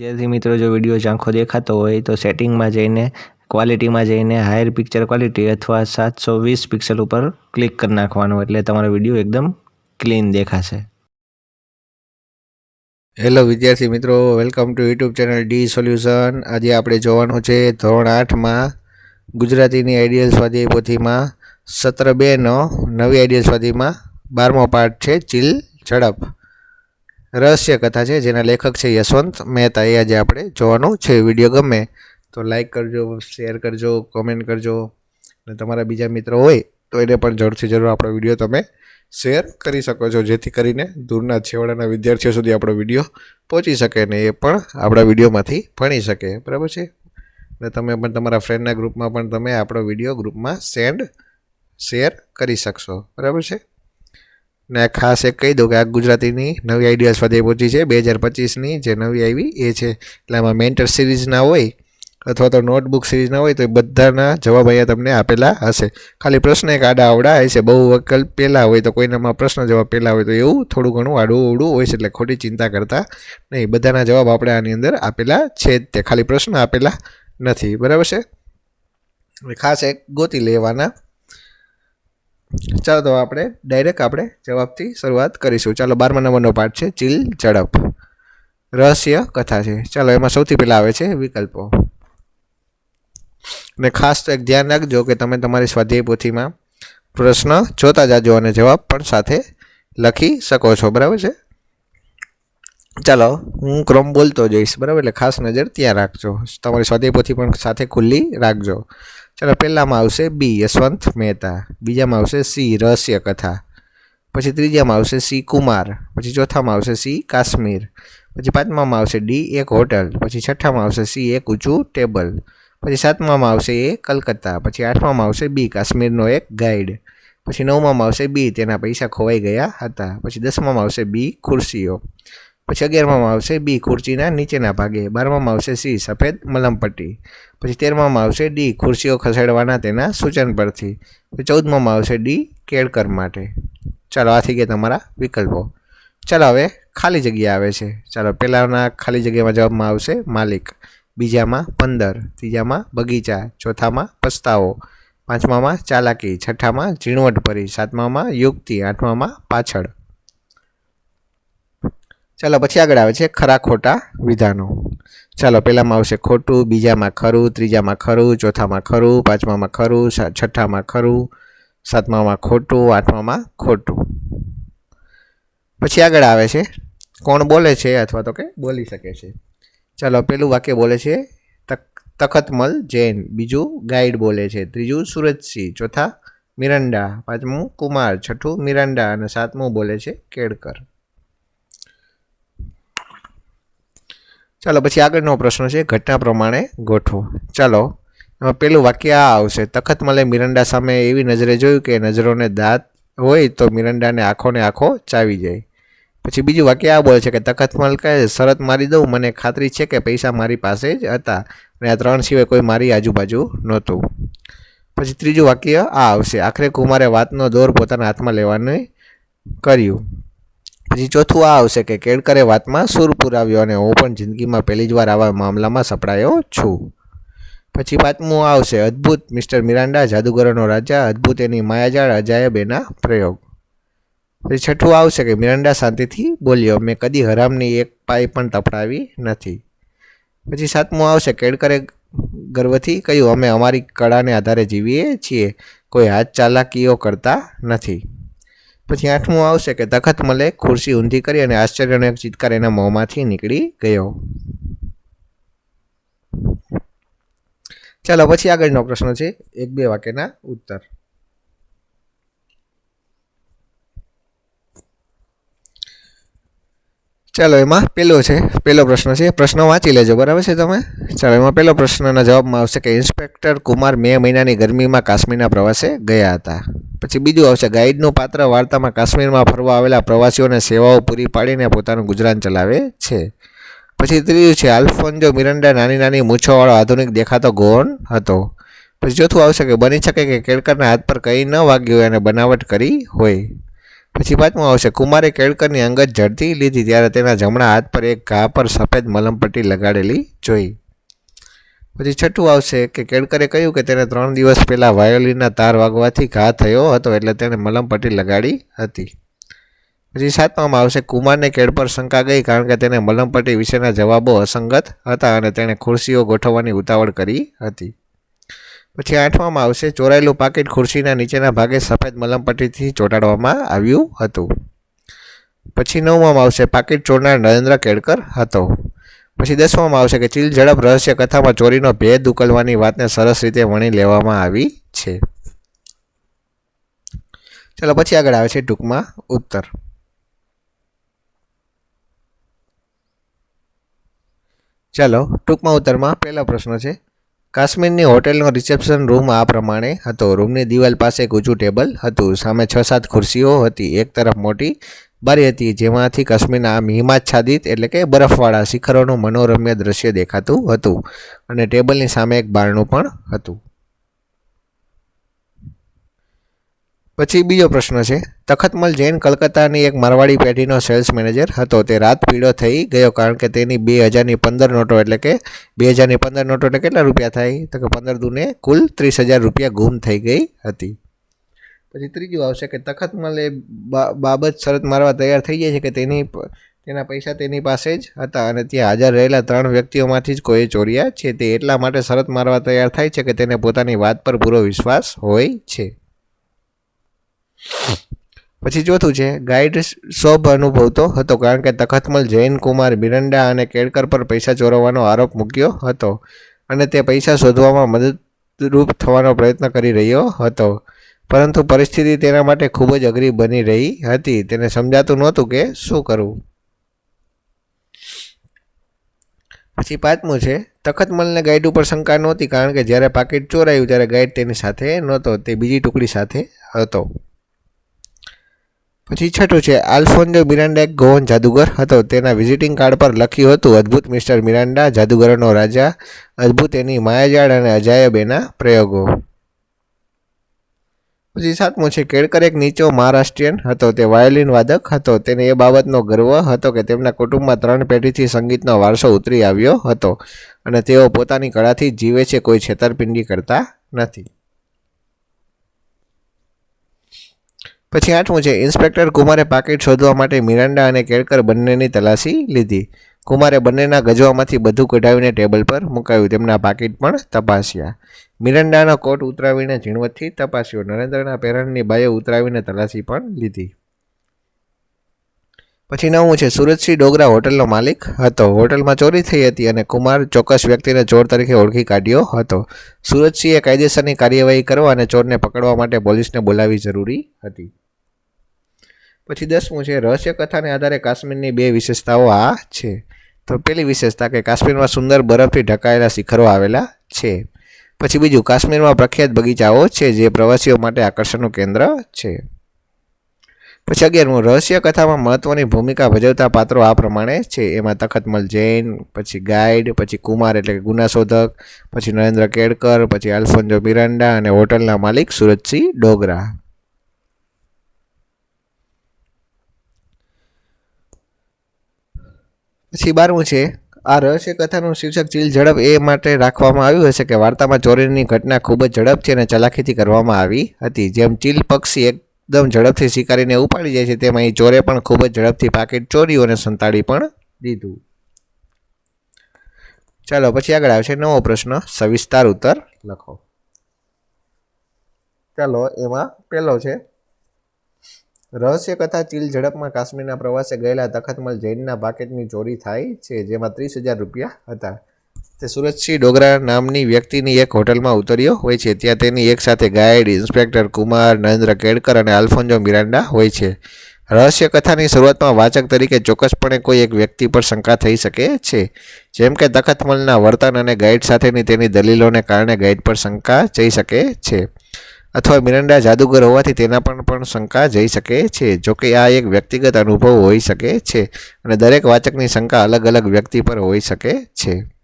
વિદ્યાર્થી મિત્રો, જો વીડિયો ઝાંખો દેખાતો હોય તો સેટિંગમાં જઈને ક્વોલિટીમાં જઈને હાયર પિક્ચર ક્વોલિટી અથવા સાતસો વીસ પિક્સલ ઉપર ક્લિક કરી નાખવાનું એટલે તમારો વીડિયો એકદમ ક્લીન દેખાશે. હેલો વિદ્યાર્થી મિત્રો welcome to YouTube channel D solution આજે આપણે જોવાનું છે ધોરણ આઠમાં ગુજરાતીની આઈડિયલ સ્વાધ્યાય પોથીમાં, સત્ર બેનો નવી આઈડિયલ સ્વાધ્યાયમાં બારમો પાઠ છે ચીલ ઝડપ. રહસ્ય કથા છે, જેના લેખક છે યશવંત મહેતા. એ આજે આપણે જોવાનું છે વીડિયો ગમે તો લાઈક કરજો શેર કરજો કોમેન્ટ કરજો. અને તમારા બીજા મિત્રો હોય તો એને પણ જરૂરથી જરૂર આપણો વીડિયો તમે શેર કરી શકો છો, જેથી કરીને દૂરના છેવાડાના વિદ્યાર્થીઓ સુધી આપણો વીડિયો પહોંચી શકે ને એ પણ આપણા વિડીયોમાંથી ભણી શકે. બરાબર છે? ને તમે પણ તમારા ફ્રેન્ડના ગ્રુપમાં પણ તમે આપણો વીડિયો ગ્રુપમાં સેન્ડ શેર કરી શકશો. બરાબર છે? ને ખાસ એક કહી દઉં કે આ ગુજરાતીની નવી આઈડિયા સ્વાધ્યાય પહોંચી છે. બે હજાર પચીસની જે નવી આવી, એ છે. એટલે આમાં મેન્ટર સિરીઝના હોય અથવા તો નોટબુક સિરીઝના હોય, તો એ બધાના જવાબ અહીંયા તમને આપેલા હશે. ખાલી પ્રશ્ન એક આડા અવડા છે. બહુ વકલ પહેલાં હોય તો કોઈનામાં પ્રશ્ન જવાબ પહેલાં હોય તો એવું થોડું ઘણું આડું અવડું હોય છે, એટલે ખોટી ચિંતા કરતા નહીં. બધાના જવાબ આપણે આની અંદર આપેલા છે જ તે. ખાલી પ્રશ્ન આપેલા નથી. બરાબર છે? ખાસ એક ગોતી લેવાના. ચાલો તો આપણે ડાયરેક્ટ આપણે જવાબથી શરૂઆત કરીશું. ચાલો, બારમા નંબરનો પાઠ છે, ચીલ, ઝડપ. રહસ્ય કથા છે. ચાલો, એમાં સૌથી પહેલાં આવે છે વિકલ્પો. ને ખાસ તો એક ધ્યાન રાખજો કે તમે તમારી સ્વાધ્યાય પોથીમાં પ્રશ્ન જોતા જાજો અને જવાબ પણ સાથે લખી શકો છો. બરાબર છે? ચાલો, હું ક્રમ બોલતો જઈશ. બરાબર? એટલે ખાસ નજર ત્યાં રાખજો. તમારી સ્વાધ્યાય પોથી પણ સાથે ખુલ્લી રાખજો. ચાલો, પહેલામાં આવશે બી યશવંત મહેતા. બીજામાં આવશે સી, રહસ્ય કથા. પછી ત્રીજામાં આવશે સી, કુમાર. પછી ચોથામાં આવશે સી, કાશ્મીર. પછી પાંચમામાં આવશે ડી, એક હોટલ. પછી છઠ્ઠામાં આવશે સી, એક ઊંચું ટેબલ. પછી સાતમામાં આવશે એ કલકત્તા. પછી આઠમામાં આવશે બી, કાશ્મીરનો એક ગાઈડ. પછી નવમામાં આવશે બી, તેના પૈસા ખોવાઈ ગયા હતા. પછી દસમામાં આવશે બી, ખુરશીઓ. પછી અગિયારમાં આવશે બી ખુરશીના નીચેના ભાગે બારમામાં આવશે સી સફેદ મલમપટ્ટી પછી તેરમામાં આવશે ડી ખુરશીઓ ખસેડવાના તેના સૂચન પરથી ચૌદમામાં આવશે ડી કેળકર માટે. ચાલો આથી ગયા તમારા વિકલ્પો. ચાલો હવે ખાલી જગ્યા આવે છે. ચાલો પહેલાંના ખાલી જગ્યામાં જવાબમાં આવશે માલિક, બીજામાં પંદર, ત્રીજામાં બગીચા, ચોથામાં પસ્તાવો, પાંચમામાં ચાલાકી, છઠ્ઠામાં ઝીણવટભરી સાતમામાં યુક્તિ, આઠમામાં પાછળ. ચાલો, પછી આગળ આવે છે ખરા ખોટા વિધાનો. ચાલો, પહેલામાં આવશે ખોટું, બીજામાં ખરું, ત્રીજામાં ખરું, ચોથામાં ખરું, પાંચમામાં ખરું છઠ્ઠામાં ખરું, સાતમામાં ખોટું, આઠમામાં ખોટું. પછી આગળ આવે છે કોણ બોલે છે અથવા તો કે બોલી શકે છે. ચાલો પેલું વાક્ય બોલે છે તખતમલ જૈન, બીજું ગાઈડ બોલે છે, ત્રીજું સુરજસિંહ, ચોથા મિરંડા, પાંચમું કુમાર, છઠ્ઠું મિરંડા અને સાતમું બોલે છે કેળકર. ચાલો, પછી આગળનો પ્રશ્ન છે ઘટના પ્રમાણે ગોઠવો. ચાલો, એમાં પહેલું વાક્ય આ આવશે. તખતમલે મિરંડા સામે એવી નજરે જોયું કે નજરોને દાંત હોય તો મિરંડાને આંખોને આંખો ચાવી જાય. પછી બીજું વાક્ય આ બોલે છે કે તખતમલ કહે, શરત મારી દઉં, મને ખાતરી છે કે પૈસા મારી પાસે જ હતા અને આ ત્રણ સિવાય કોઈ મારી આજુબાજુ નહોતું. પછી ત્રીજું વાક્ય આ આવશે. આખરે કુમારે વાતનો દોર પોતાના હાથમાં લેવાનું કર્યું. પછી ચોથું આ આવશે કે કેળકરે વાતમાં સૂર પુરાવ્યો અને હું પણ જિંદગીમાં પહેલી જ વાર આવા મામલામાં સપડાયો છું. પછી પાંચમું આવશે, અદ્ભુત મિસ્ટર મિરાન્ડા જાદુગરોનો રાજા, અદ્ભુત એની માયાજાળ અજાયબ એના પ્રયોગ. પછી છઠ્ઠું આવશે કે મિરાન્ડા શાંતિથી બોલ્યો, મેં કદી હરામની એક પાઈ પણ તપડાવી નથી. પછી સાતમું આવશે, કેળકરે ગર્વથી કહ્યું, અમે અમારી કળાને આધારે જીવીએ છીએ, કોઈ હાથ ચાલાકીઓ કરતા નથી. પછી આઠમું આવશે કે તખત મલે, ખુરશી ઊંધી કરી અને આશ્ચર્યનો એક ચિત્કાર એના મોંમાંથી નીકળી ગયો. ચાલો, પછી આગળનો પ્રશ્ન છે. એક બે વાક્યના ઉત્તર. ચાલો, એમાં પહેલો છે પહેલો પ્રશ્ન છે, પ્રશ્ન વાંચી લેજો, બરાબર છે તમે? ચાલો, એમાં પહેલો પ્રશ્નના જવાબમાં આવશે કે ઇન્સ્પેક્ટર કુમાર મે મહિનાની ગરમીમાં કાશ્મીરના પ્રવાસે ગયા હતા. પછી બીજું આવશે, ગાઈડનું પાત્ર વાર્તામાં કાશ્મીરમાં ફરવા આવેલા પ્રવાસીઓને સેવાઓ પૂરી પાડીને પોતાનું ગુજરાન ચલાવે છે. પછી ત્રીજું છે, આલ્ફોન્જો મિરંડા નાની નાની મૂછોવાળો આધુનિક દેખાતો ગોન હતો. પછી ચોથું આવશે કે બની શકે કે કેળકરના હાથ પર કંઈ ન વાગ્યું અને બનાવટ કરી હોય. પછી પાંચમું આવશે, કુમારે કેળકરની અંગત ઝડપી લીધી ત્યારે તેના જમણા હાથ પર એક ઘા પર સફેદ મલમપટ્ટી લગાડેલી જોઈ. પછી છઠ્ઠું આવશે કે કેળકરે કહ્યું કે તેને ત્રણ દિવસ પહેલાં વાયોલિનના તાર વાગવાથી ઘા થયો હતો એટલે તેણે મલમપટ્ટી લગાડી હતી. પછી સાતમામાં આવશે, કુમારને કેળ પર શંકા ગઈ કારણ કે તેને મલમપટ્ટી વિશેના જવાબો અસંગત હતા અને તેણે ખુરશીઓ ગોઠવવાની ઉતાવળ કરી હતી. પછી આઠમામાં આવશે, ચોરાયેલું પાકીટ ખુરશીના નીચેના ભાગે સફેદ મલમપટ્ટીથી ચોંટાડવામાં આવ્યું હતું. પછી નવમામાં આવશે, પાકીટ ચોરનાર નરેન્દ્ર કેળકર હતો. પછી દસમામાં આવશે કે ચીલ ઝડપ રહસ્ય કથામાં ચોરીનો ભેદ ઉકલવાની વાતને સરસ રીતે વણી લેવામાં આવી છે. ચાલો પછી આગળ આવે છે ટૂંકમાં ઉત્તર. ચાલો ટૂંકમાં ઉત્તરમાં પહેલો પ્રશ્ન છે કાશ્મીરની હોટેલનો રિસેપ્શન રૂમ આ પ્રમાણે હતો. રૂમની દિવાલ પાસે એક ઊંચું ટેબલ હતું. સામે છ સાત ખુરશીઓ હતી. એક તરફ મોટી બારી હતી, જેમાંથી કાશ્મીરના હિમાચ્છાદિત એટલે કે બરફવાળા શિખરોનું મનોરમ્ય દ્રશ્ય દેખાતું હતું અને ટેબલની સામે એક બારણું પણ હતું. પછી બીજો પ્રશ્ન છે. તખતમલ જૈન કલકત્તાની એક મારવાડી પેઢીનો સેલ્સ મેનેજર હતો. તે રાત પીળો થઈ ગયો કારણ કે તેની બે હજારની પંદર નોટો એટલે કે બે હજારની પંદર નોટો એટલે કેટલા રૂપિયા થાય? તો કે પંદર દૂને કુલ ત્રીસ હજાર રૂપિયા ગુમ થઈ ગઈ હતી. પછી ત્રીજું આવશે કે તખતમલ એ બાબત શરત મારવા તૈયાર થઈ જાય છે કે તેની તેના પૈસા તેની પાસે જ હતા અને ત્યાં હાજર રહેલા ત્રણ વ્યક્તિઓમાંથી જ કોઈ ચોર્યા છે. તે એટલા માટે શરત મારવા તૈયાર થાય છે કે તેને પોતાની વાત પર પૂરો વિશ્વાસ હોય છે. પછી ચોથું છે ગાઈડ શોભ અનુભવતો હતો કારણ કે તખતમલ જૈન કુમાર બિરંડા અને કેળકર પર પૈસા ચોરવાનો આરોપ મૂક્યો હતો અને તે પૈસા શોધવામાં મદદરૂપ થવાનો પ્રયત્ન કરી રહ્યો હતો. પરંતુ પરિસ્થિતિ તેના માટે ખૂબ જ અઘરી બની રહી હતી. તેને સમજાતું નહોતું કે શું કરવું. પછી પાંચમું છે, તખતમલને ગાઈડ ઉપર શંકા નહોતી કારણ કે જ્યારે પાકીટ ચોરાયું ત્યારે ગાઈડ તેની સાથે નહોતો, તે બીજી ટુકડી સાથે હતો. પછી છઠ્ઠું છે, આલ્ફોન્જો મિરાન્ડા એક ગોવન જાદુગર હતો. તેના વિઝિટિંગ કાર્ડ પર લખ્યું હતું, અદ્ભુત મિસ્ટર મિરાન્ડા જાદુગરોનો રાજા, અદ્ભુત એની માયાજાળ અને અજાયબ એના પ્રયોગો. પછી સાતમું છે, કેળકર એક નીચો મહારાષ્ટ્રીયન હતો. તે વાયોલિન વાદક હતો. તેને એ બાબતનો ગર્વ હતો કે તેમના કુટુંબમાં ત્રણ પેઢીથી સંગીતનો વારસો ઉતરી આવ્યો હતો અને તેઓ પોતાની કળાથી જીવે છે, કોઈ છેતરપિંડી કરતા નથી. પછી આઠમું છે, ઇન્સ્પેક્ટર કુમારે પાકીટ શોધવા માટે મિરાન્ડા અને કેળકર બંનેની તલાશી લીધી. કુમારે બંનેના ગજવામાંથી બધું કઢાવીને ટેબલ પર મુકાયું, તેમના પાકીટ પણ તપાસ્યા. મિરાન્ડાનો કોટ ઉતરાવીને ઝીણવટથી તપાસ્યો. નરેન્દ્રના પેરણની બાએ ઉતરાવીને તલાશી પણ લીધી. પછી નવું છે સુરતસિંહ ડોગરા હોટલનો માલિક હતો. હોટલમાં ચોરી થઈ હતી અને કુમાર ચોક્કસ વ્યક્તિને ચોર તરીકે ઓળખી કાઢ્યો હતો. સુરજસિંહે કાયદેસરની કાર્યવાહી કરવા અને ચોરને પકડવા માટે પોલીસને બોલાવવી જરૂરી હતી. પછી દસમું છે, રહસ્ય કથાને આધારે કાશ્મીરની બે વિશેષતાઓ આ છે. તો પેલી વિશેષતા કે કાશ્મીરમાં સુંદર બરફથી ઢંકાયેલા શિખરો આવેલા છે. પછી બીજું, કાશ્મીરમાં પ્રખ્યાત બગીચાઓ છે જે પ્રવાસીઓ માટે આકર્ષણનું કેન્દ્ર છે. પછી અગિયારમું રહસ્ય કથામાં મહત્વની ભૂમિકા ભજવતા પાત્રો આ પ્રમાણે છે. એમાં તખતમલ જૈન, પછી ગાઈડ, પછી કુમાર એટલે કે ગુનાશોધક, પછી નરેન્દ્ર કેડકર પછી આલ્ફોન્જો મિરાન્ડા અને હોટલના માલિક સુરતસિંહ ડોગરા. પછી બારમું છે, આ રહસ્ય કથાનું શીર્ષક ચીલ ઝડપ એ માટે રાખવામાં આવ્યું હશે કે વાર્તામાં ચોરીની ઘટના ખૂબ જ ઝડપથી અને ચલાખીથી કરવામાં આવી હતી. જેમ ચીલ પક્ષી એકદમ ઝડપથી શિકારીને ઉપાડી જાય છે. તેમાં એ ચોરે પણ ખૂબ જ ઝડપથી પાકીટ ચોર્યું અને સંતાડી પણ દીધું. ચાલો, પછી આગળ આવશે નવો પ્રશ્ન. સવિસ્તાર ઉત્તર લખો. ચાલો, એમાં પહેલો છે. રહસ્ય કથા ચીલ ઝડપમાં કાશ્મીરના પ્રવાસે ગયેલા તખતમલ જૈનના પાકેટની ચોરી થાય છે, જેમાં ત્રીસ હજાર રૂપિયા હતા. તે સુરતસિંહ ડોગરા નામની વ્યક્તિની એક હોટલમાં ઉતર્યો હોય છે. ત્યાં તેની એક સાથે ગાઈડ, ઇન્સ્પેક્ટર કુમાર, નરેન્દ્ર કેડકર અને આલ્ફોન્જો મિરાન્ડા હોય છે. રહસ્ય કથાની શરૂઆતમાં વાચક તરીકે ચોક્કસપણે કોઈ એક વ્યક્તિ પર શંકા થઈ શકે છે. જેમ કે તખતમલના વર્તન અને ગાઈડ સાથેની તેની દલીલોને કારણે ગાઈડ પર શંકા જઈ શકે છે. અથવા મિરંડા જાદુગર હોવાથી તેના પર પણ શંકા જઈ શકે છે. જોકે આ એક વ્યક્તિગત અનુભવ હોઈ શકે છે અને દરેક વાચકની શંકા અલગ અલગ વ્યક્તિ પર હોઈ શકે છે.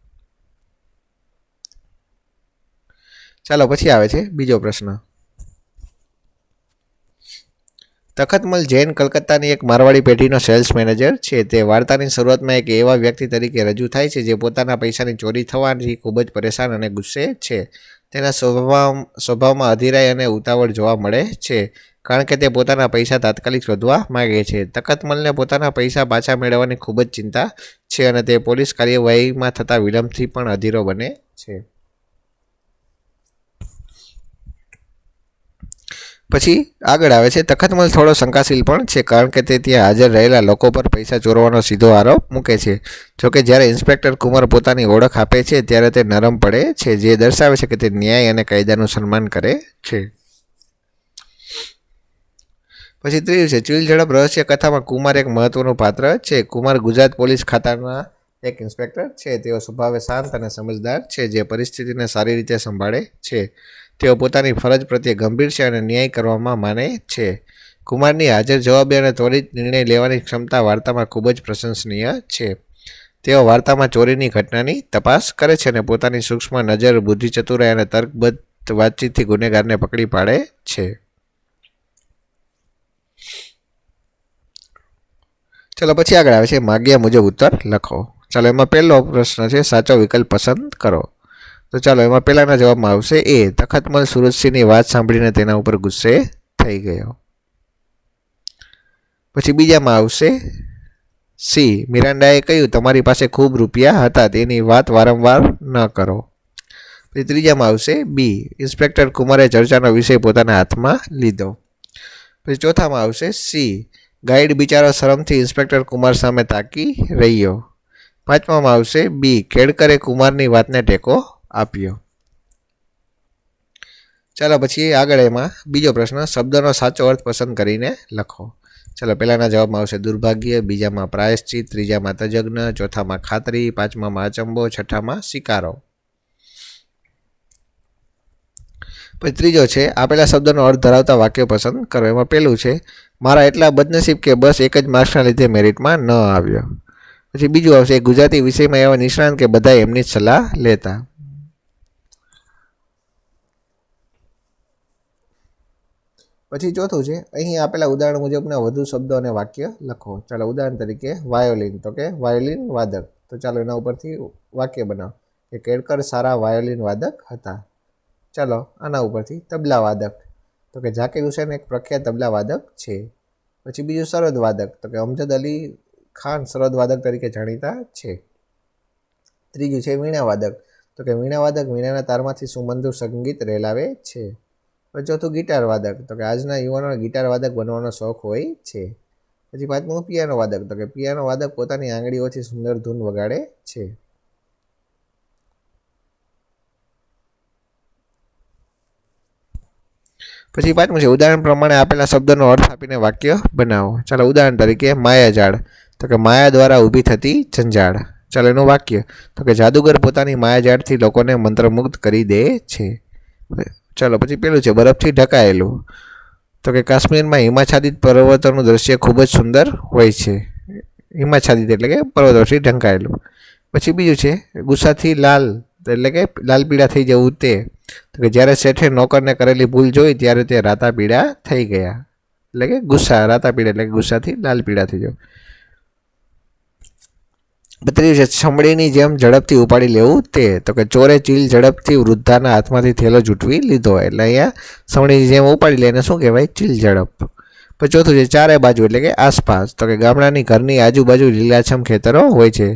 ચાલો, પછી આવે છે બીજો પ્રશ્ન. તખતમલ જૈન કલકત્તાની એક મારવાડી પેઢીનો સેલ્સ મેનેજર છે. તે વાર્તાની શરૂઆતમાં એક એવા વ્યક્તિ તરીકે રજૂ થાય છે જે પોતાના પૈસાની ચોરી થવાથી ખૂબ જ પરેશાન અને ગુસ્સે છે. તેના સ્વભાવ, સ્વભાવમાં અધિરાય અને ઉતાવળ જોવા મળે છે, કારણ કે તે પોતાના પૈસા તાત્કાલિક શોધવા માગે છે. તખતમલને પોતાના પૈસા પાછા મેળવવાની ખૂબ જ ચિંતા છે અને તે પોલીસ કાર્યવાહીમાં થતા વિલંબથી પણ અધીરો બને છે. પછી આગળ આવે છે, તખતમલ થોડો શંકાશીલ પણ છે, કારણ કે તે ત્યાં હાજર રહેલા લોકો પર પૈસા ચોરવાનો સીધો આરોપ મૂકે છે. જોકે જ્યારે ઇન્સ્પેક્ટર કુમાર પોતાની ઓળખ આપે છે, ત્યારે તે નરમ પડે છે, જે દર્શાવે છે કે તે ન્યાય અને કાયદાનું સન્માન કરે છે. પછી ત્રીજું છે, ચીલ ઝડપ રહસ્ય કથામાં કુમાર એક મહત્વનું પાત્ર છે. કુમાર ગુજરાત પોલીસ ખાતાના એક ઇન્સ્પેક્ટર છે. તેઓ સ્વભાવે શાંત અને સમજદાર છે, જે પરિસ્થિતિને સારી રીતે સંભાળે છે. તેઓ પોતાની ફરજ પ્રત્યે ગંભીર છે અને ન્યાય કરવામાં માને છે. કુમારની હાજર જવાબી અને ત્વરિત નિર્ણય લેવાની ક્ષમતા વાર્તામાં ખૂબ જ પ્રશંસનીય છે. તેઓ વાર્તામાં ચોરીની ઘટનાની તપાસ કરે છે અને પોતાની સૂક્ષ્મ નજર બુદ્ધિ ચતુરાઈ અને તર્કબદ્ધ વાતચીતથી ગુનેગારને પકડી પાડે છે. ચલો, પછી આગળ આવે છે. માગ્યા મુજબ ઉત્તર લખો. ચાલો, એમાં પહેલો પ્રશ્ન છે, સાચો વિકલ્પ પસંદ કરો. તો ચાલો, એમાં પહેલાના જવાબમાં આવશે એ. તખતમલ સુરજસિંહની વાત સાંભળીને તેના ઉપર ગુસ્સે થઈ ગયો. પછી બીજામાં આવશે સી. મિરાન્ડાએ કહ્યું, તમારી પાસે ખૂબ રૂપિયા હતા, તેની વાત વારંવાર ન કરો. પછી ત્રીજામાં આવશે બી. ઇન્સ્પેક્ટર કુમારે ચર્ચાનો વિષય પોતાના હાથમાં લીધો. પછી ચોથામાં આવશે સી. ગાઈડ બિચારો શરમથી ઇન્સ્પેક્ટર કુમાર સામે તાકી રહ્યો. પાંચમામાં આવશે બી. કેડકરે કુમારની વાતને ટેકો આપ્યો. ચાલો પછી આગળ એમાં બીજો પ્રશ્ન, શબ્દનો સાચો અર્થ પસંદ કરીને લખો. ચાલો, પહેલાના જવાબમાં આવશે દુર્ભાગ્ય, બીજામાં પ્રાયશ્ચિત, ત્રીજામાં તજજ્ઞ, ચોથામાં ખાતરી, પાંચમામાં અચંબો, છઠ્ઠામાં શિકારો. પછી ત્રીજો છે, આપેલા શબ્દનો અર્થ ધરાવતા વાક્ય પસંદ કરો. એમાં પહેલું છે, મારા એટલા બદનસીબ કે બસ એક જ માર્ક્સના લીધે મેરિટમાં ન આવ્યો. પછી બીજું આવશે, ગુજરાતી વિષયમાં એવા નિષ્ણાંત કે બધા એમની જ સલાહ લેતા. પછી ચોથું છે, અહીં આપેલા ઉદાહરણ મુજબના વધુ શબ્દો અને વાક્ય લખો. ચાલો ઉદાહરણ તરીકે વાયોલિન, તો કે વાયોલિન વાદક. તો ચાલો એના ઉપરથી વાક્ય બનાવો. કે કેળકર સારા વાયોલિન વાદક હતા. ચાલો આના ઉપરથી તબલા વાદક. તો કે ઝાકિર હુસેન એક પ્રખ્યાત તબલા વાદક છે. પછી બીજું સરદ વાદક, તો કે અમજદ અલી ખાન સરદ વાદક તરીકે જાણીતા છે. ત્રીજું છે વીણા વાદક, તો કે વીણા વાદક વીણાના તારમાંથી સુમંદુર સંગીત રેલાવે છે. પછી ચોથું ગિટાર વાદક, તો કે આજના યુવાનોને ગિટાર વાદક બનવાનો શોખ હોય છે. પછી પાંચમું પિયાનો વાદક, તો કે પિયાનો વાદક પોતાની આંગળીઓથી સુંદર ધૂન વગાડે છે. પછી પાંચમું છે, ઉદાહરણ પ્રમાણે આપેલા શબ્દનો અર્થ આપીને વાક્ય બનાવો. ચાલો, ઉદાહરણ તરીકે માયાજાળ, તો કે માયા દ્વારા ઊભી થતી જંજાળ ચાલો, એનું વાક્ય, તો કે જાદુગર પોતાની માયાજાળથી લોકોને મંત્રમુગ્ધ કરી દે છે. ચાલો, પછી પેલું છે, બરફથી ઢકાયેલું. તો કે કાશ્મીરમાં હિમાચ્છાદિત પર્વતોનું દ્રશ્ય ખૂબ જ સુંદર હોય છે. હિમાચ્છાદિત એટલે કે પર્વતોથી ઢંકાયેલું. પછી બીજું છે ગુસ્સાથી લાલ, એટલે કે લાલ પીળા થઈ જવું તે. તો કે જ્યારે શેઠે નોકરને કરેલી ભૂલ જોઈ, ત્યારે તે રાતા પીળા થઈ ગયા. એટલે કે ગુસ્સા રાતા પીળા એટલે કે ગુસ્સાથી લાલ પીળા થઈ જવું. બત્રીસ છે છમડીની જેમ ઝડપથી ઉપાડી લેવું તે, તો કે ચોરે ચીલ ઝડપથી વૃદ્ધાના હાથમાંથી થેલો જૂટવી લીધો. એટલે અહીંયા છમડીની જેમ ઉપાડી લે, એને શું કહેવાય? ચીલ ઝડપ. પછી ચોથું છે ચારે બાજુ, એટલે કે આસપાસ, તો કે ગામડાની ઘરની આજુબાજુ લીલાછમ ખેતરો હોય છે.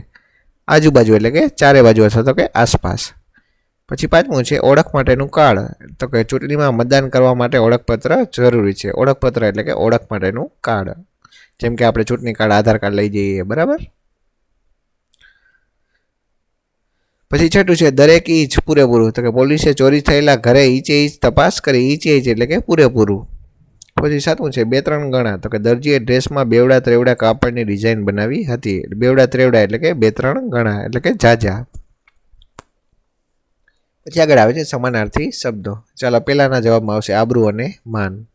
આજુબાજુ, એટલે કે ચારે બાજુ અથવા તો કે આસપાસ. પછી પાંચમું છે ઓળખ માટેનું કાર્ડ તો કે ચૂંટણીમાં મતદાન કરવા માટે ઓળખપત્ર જરૂરી છે. ઓળખપત્ર એટલે કે ઓળખ માટેનું કાર્ડ જેમ કે આપણે ચૂંટણી કાર્ડ, આધાર કાર્ડ લઈ જઈએ, બરાબર? પછી છઠ્ઠું છે, દરેક ઈચ પૂરેપૂરું. તો કે પોલીસે ચોરી થયેલા ઘરે ઈચે ઈચ તપાસ કરી ઈચે ઈચ એટલે કે પૂરેપૂરું. પછી સાતમું છે, બે ત્રણ ગણા. તો કે દરજીએ ડ્રેસમાં બેવડા ત્રેવડા કાપડની ડિઝાઇન બનાવી હતી. બેવડા ત્રેવડા એટલે કે બે ત્રણ ગણા, એટલે કે જાજા. પછી આગળ આવે છે, સમાનાર્થી શબ્દો. ચાલો પહેલાના જવાબમાં આવશે આબરૂ અને માન.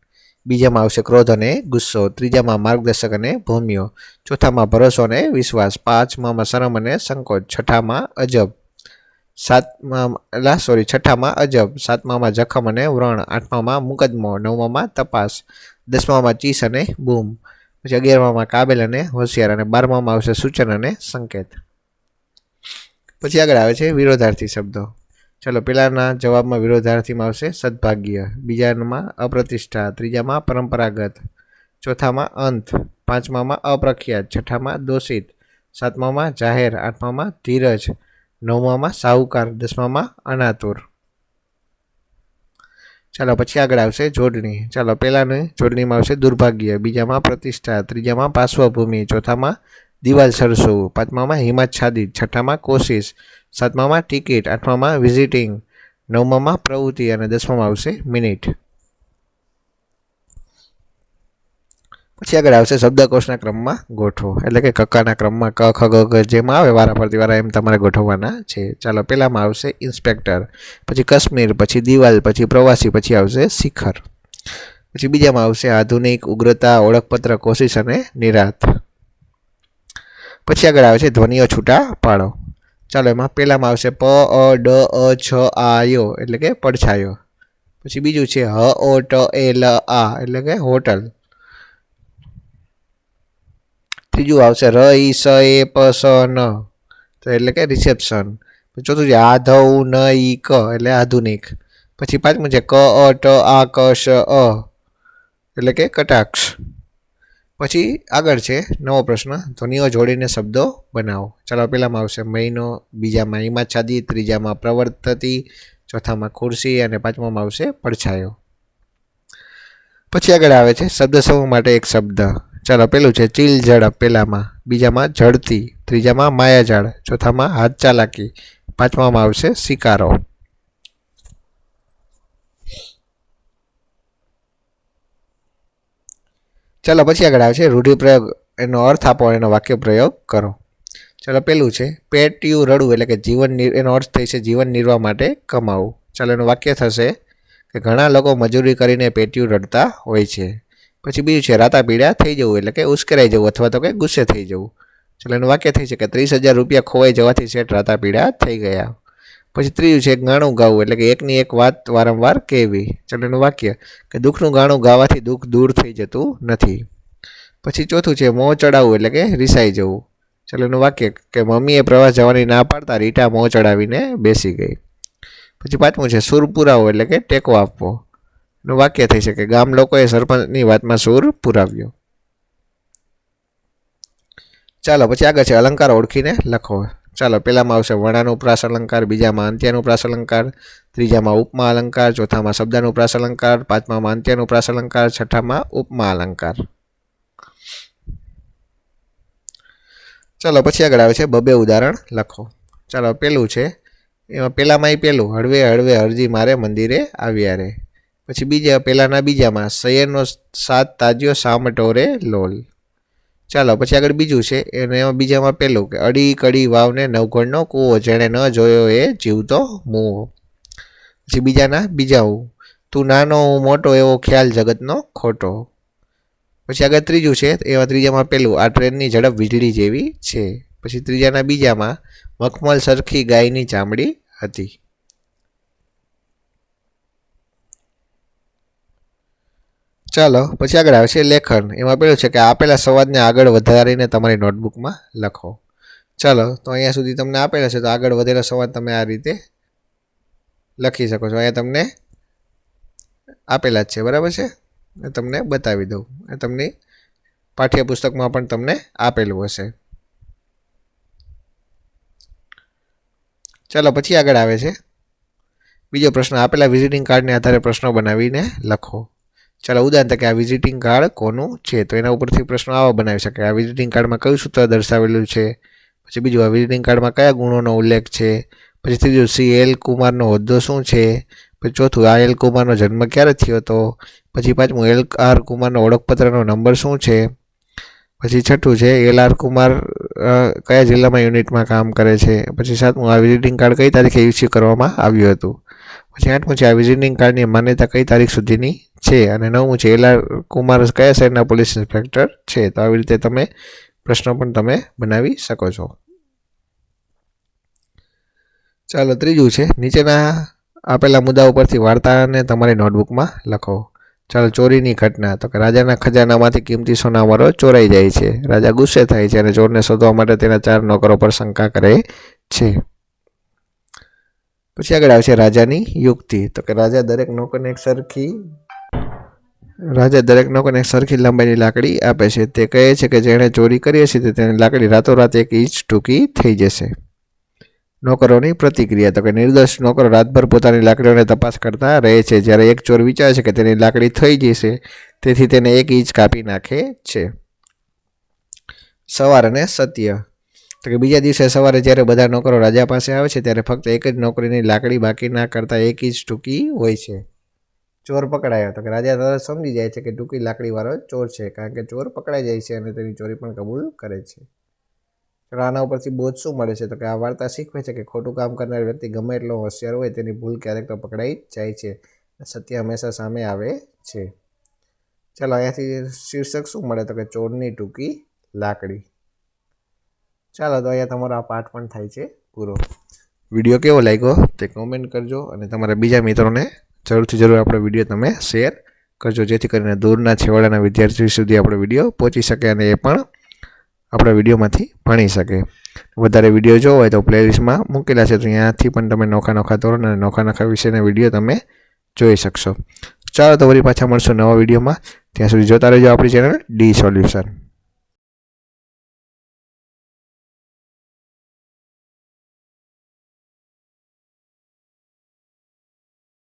બીજામાં આવશે ક્રોધ અને ગુસ્સો. ત્રીજામાં માર્ગદર્શક અને ભૂમિઓ ચોથામાં ભરોસો અને વિશ્વાસ. પાંચમામાં શરમ અને સંકોચ. છઠ્ઠામાં અજબ. સાતમા લા સોરી છઠ્ઠામાં અજબ, સાતમામાં જખમ અને વ્રણ, આઠમામાં મુકદમો નવમામાં તપાસ, દસમામાં ચીસ અને બૂમ, પછી અગિયારમામાં કાબેલ અને હોશિયાર અને બારમામાં આવશે સૂચન અને સંકેત. પછી આગળ આવે છે વિરોધાર્થી શબ્દો. ચલો પહેલાંના જવાબમાં વિરોધાર્થીમાં આવશે સદભાગ્ય, બીજામાં અપ્રતિષ્ઠા, ત્રીજામાં પરંપરાગત, ચોથામાં અંત, પાંચમામાં અપ્રખ્યાત, છઠ્ઠામાં દોષિત, સાતમામાં જાહેર, આઠમામાં ધીરજ નવમામાં સાહુકાર, દસમામાં અનાતુર ચાલો, પછી આગળ આવશે જોડણી. ચાલો, પહેલાની જોડણીમાં આવશે દુર્ભાગ્ય, બીજામાં પ્રતિષ્ઠા, ત્રીજામાં પાર્શ્વભૂમિ, ચોથામાં દિવાલ સરસવું, પાંચમામાં હિમાચ્છાદિત છઠ્ઠામાં કોશિશ, સાતમામાં ટિકિટ, આઠમામાં વિઝિટિંગ, નવમામાં પ્રવૃત્તિ અને દસમામાં આવશે મિનિટ. પછી આગળ આવશે શબ્દકોશના ક્રમમાં ગોઠવો. એટલે કે કક્કાના ક્રમમાં ક, ખ, ગ જેમાં આવે વારા પરથી વારા એમ તમારે ગોઠવવાના છે. ચાલો, પહેલામાં આવશે ઇન્સ્પેક્ટર, પછી કાશ્મીર, પછી દિવાલ, પછી પ્રવાસી, પછી આવશે શિખર. પછી બીજામાં આવશે આધુનિક, ઉગ્રતા, ઓળખપત્ર, કોશિશ અને નિરાત. પછી આગળ આવે છે ધ્વનિઓ છૂટા પાડો. ચાલો, એમાં પહેલામાં આવશે પ, અ, ડ, અ, છ, આ, યો, એટલે કે પડછાયો. પછી બીજું છે હ, ઓ, ટ, એ, લ, આ, એટલે કે હોટલ. ત્રીજું આવશે ર ઈ સ એ પ સ ન તો એટલે કે રિસેપ્શન ચોથું છે આધવ ન ઈ ક એટલે આધુનિક. પછી પાંચમું છે ક, અ, ટ, આ, ક, શ, અ. એટલે કે કટાક્ષ. પછી આગળ છે નવો પ્રશ્ન, ધ્વનિઓ જોડીને શબ્દો બનાવો. ચાલો પહેલામાં આવશે મહિનો, બીજામાં હિમાચ્છાદી, ત્રીજામાં પ્રવર્તતી, ચોથામાં ખુરશી અને પાંચમામાં આવશે પડછાયો. પછી આગળ આવે છે શબ્દ સમૂહ માટે એક શબ્દ. ચાલો, પેલું છે, ચીલ ઝડપ પહેલામાં બીજામાં ઝડતી ત્રીજામાં માયાજાળ, ચોથામાં હાથ ચાલાકી, પાંચમામાં આવશે શિકારો. ચાલો, પછી આગળ આવે છે, રૂઢિપ્રયોગ. એનો અર્થ આપો, એનો વાક્ય પ્રયોગ કરો. ચાલો, પેલું છે, પેટ્યું રડવું, એટલે કે જીવન એનો અર્થ થઈ છે, જીવન નિર્વાહ માટે કમાવું. ચાલો, એનું વાક્ય થશે કે ઘણા લોકો મજૂરી કરીને પેટ્યું રડતા હોય છે. પછી બીજું છે, રાતા પીડા થઈ જવું એટલે કે ઉશ્કેરાઈ જવું અથવા તો કે ગુસ્સે થઈ જવું. ચાલો એનું વાક્ય થઈ કે ત્રીસ હજાર રૂપિયા ખોવાઈ જવાથી શેઠ રાતા પીડા થઈ ગયા. પછી ત્રીજું છે, ગાણું ગાવું એટલે કે એકની એક વાત વારંવાર કહેવી. ચાલો એનું વાક્ય, કે દુઃખનું ગાણું ગાવાથી દુઃખ દૂર થઈ જતું નથી. પછી ચોથું છે, મોં ચડાવવું એટલે કે રિસાઈ જવું. ચાલો એનું વાક્ય, કે મમ્મીએ પ્રવાસ જવાની ના પાડતા રીટા મોં ચડાવીને બેસી ગઈ. પછી પાંચમું છે, સુર પુરાવો એટલે કે ટેકો આપવો. નું વાક્ય થઈ શકે ગામ લોકોએ સરપંચની વાતમાં સૂર પુરાવ્યો. ચાલો, પછી આગળ છે, અલંકાર ઓળખીને લખો. ચાલો પહેલામાં આવશે વર્ણાનુપ્રાસ અલંકાર, બીજામાં અંત્યાનુપ્રાસ અલંકાર, ત્રીજામાં ઉપમા અલંકાર, ચોથામાં શબ્દાનુપ્રાસ અલંકાર, પાંચમામાં અંત્યાનુપ્રાસ અલંકાર, છઠ્ઠામાં ઉપમા અલંકાર. ચાલો, પછી આગળ આવે છે, બબે ઉદાહરણ લખો. ચાલો, પેલું છે, એમાં પહેલામાંય પેલું, હળવે હળવે હરજી મારે મંદિરે આવ્યા રે. પછી બીજા, પહેલાંના બીજામાં સૈયરનો સાત તાજ્યો, સામ રે લોલ. ચાલો, પછી આગળ બીજું છે. એને એમાં બીજામાં પહેલું કે, અડી, કડી, વાવને, નવઘણનો કૂવો, જેણે ન જોયો એ જીવતો મૂવો. પછી બીજાના બીજા હું તું નાનો, હું મોટો, એવો ખ્યાલ જગતનો ખોટો. પછી આગળ ત્રીજું છે, એમાં ત્રીજામાં પહેલું આ ટ્રેનની ઝડપ વીજળી જેવી છે. પછી ત્રીજાના બીજામાં, મખમલ સરખી ગાયની ચામડી હતી. ચાલો, પછી આગળ આવે છે લેખન. એમાં પેલું છે કે આપેલા સંવાદને આગળ વધારીને તમારી નોટબુકમાં લખો. ચાલો, તો અહીંયા સુધી તમને આપેલા છે, તો આગળ વધેલો સંવાદ તમે આ રીતે લખી શકો છો. અહીંયા તમને આપેલા જ છે, બરાબર છે? તમને બતાવી દઉં. એ તમને પાઠ્યપુસ્તકમાં પણ તમને આપેલું હશે. ચાલો, પછી આગળ આવે છે. બીજો પ્રશ્ન, આપેલા વિઝિટિંગ કાર્ડને આધારે પ્રશ્નો બનાવીને લખો. ચાલો, ઉદાહરણ તરીકે આ વિઝિટિંગ કાર્ડ કોનું છે? તો એના ઉપરથી પ્રશ્નો આવા બનાવી શકાય. આ વિઝિટિંગ કાર્ડમાં કયું સૂત્ર દર્શાવેલું છે? પછી બીજું, આ વિઝિટિંગ કાર્ડમાં કયા ગુણોનો ઉલ્લેખ છે? પછી ત્રીજું સી એલ કુમારનો હોદ્દો શું છે? પછી ચોથું, આ એલ કુમારનો જન્મ ક્યારે થયો હતો? પછી પાંચમું, એલ આર કુમારનો ઓળખપત્રનો નંબર શું છે? પછી છઠ્ઠું છે, એલ આર કુમાર કયા જિલ્લામાં યુનિટમાં કામ કરે છે? પછી સાતમું, આ વિઝિટિંગ કાર્ડ કઈ તારીખે ઇસ્યુ કરવામાં આવ્યું હતું? પછી આઠમું છે, આ વિઝિટિંગ કાર્ડની માન્યતા કઈ તારીખ સુધીની છે અને નવમું છે, એલ આર કુમાર કયા શહેરના પોલીસ ઇન્સ્પેક્ટર છે? તો આવી રીતે તમે પ્રશ્નો પણ તમે બનાવી શકો છો. ચાલો, ત્રીજું છે, નીચેના આપેલા મુદ્દા ઉપરથી વાર્તાને તમારી નોટબુકમાં લખો. ચાલો, ચોરીની ઘટના, તો કે રાજાના ખજાનામાંથી કિંમતી સોનાવારો ચોરાઈ જાય છે. રાજા ગુસ્સે થાય છે અને ચોરને શોધવા માટે તેના ચાર નોકરો પર શંકા કરે છે. પછી આગળ આવશે રાજાની યુક્તિ. તો કે રાજા દરેક નોકરને એક સરખી રાજા દરેક નોકરને સરખી લંબાઈની લાકડી આપે છે. તે કહે છે કે જેણે ચોરી કરી હશે તે તેની લાકડી રાતોરાત એક ઇંચ ટૂંકી થઈ જશે. નોકરોની પ્રતિક્રિયા તો કે નિર્દોષ નોકરો રાતભર પોતાની લાકડીઓને તપાસ કરતા રહે છે. જ્યારે એક ચોર વિચારે છે કે તેની લાકડી થઈ જશે, તેથી તેને એક ઇંચ કાપી નાખે છે. સવાર અને સત્ય. તો કે બીજા દિવસે સવારે જ્યારે બધા નોકરો રાજા પાસે આવે છે, ત્યારે ફક્ત એક જ નોકરીની લાકડી બાકી ના કરતાં એક ઇંચ ટૂંકી હોય છે. ચોર પકડાયો તો કે રાજા તરત સમજી જાય છે કે ટૂંકી લાકડીવાળો ચોર છે, કારણ કે ચોર પકડાઈ જાય છે અને તેની ચોરી પણ કબૂલ કરે છે. આના ઉપરથી બોધ શું મળે છે? તો કે આ વાર્તા શીખવે છે કે ખોટું કામ કરનાર વ્યક્તિ ગમે એટલો હોશિયાર હોય તેની ભૂલ ક્યારેક તો પકડાઈ જાય છે. સત્ય હંમેશા સામે આવે છે. ચાલો અહીંયાથી શીર્ષક શું મળે? તો કે ચોરની ટૂંકી લાકડી. ચાલો તો અહીંયા તમારો આ પાઠ પણ થાય છે પૂરો. વીડિયો કેવો લાગ્યો તે કોમેન્ટ કરજો અને તમારા બીજા મિત્રોને જરૂરથી જરૂર આપણો વીડિયો તમે શેર કરજો, જેથી કરીને દૂરના છેવાડાના વિદ્યાર્થીઓ સુધી આપણો વીડિયો પહોંચી શકે અને એ પણ આપણા વિડીયોમાંથી ભણી શકે. વધારે વીડિયો જોવો હોય તો પ્લેલિસ્ટમાં મૂકેલા છે, તો ત્યાંથી પણ તમે નોખા નોખા ધોરણ અને નોખા નોખા વિશેના વીડિયો તમે જોઈ શકશો. ચાલો તો વળી પાછા મળશું નવા વિડીયોમાં. ત્યાં સુધી જોતા રહેજો આપણી ચેનલ ડી સોલ્યુશન.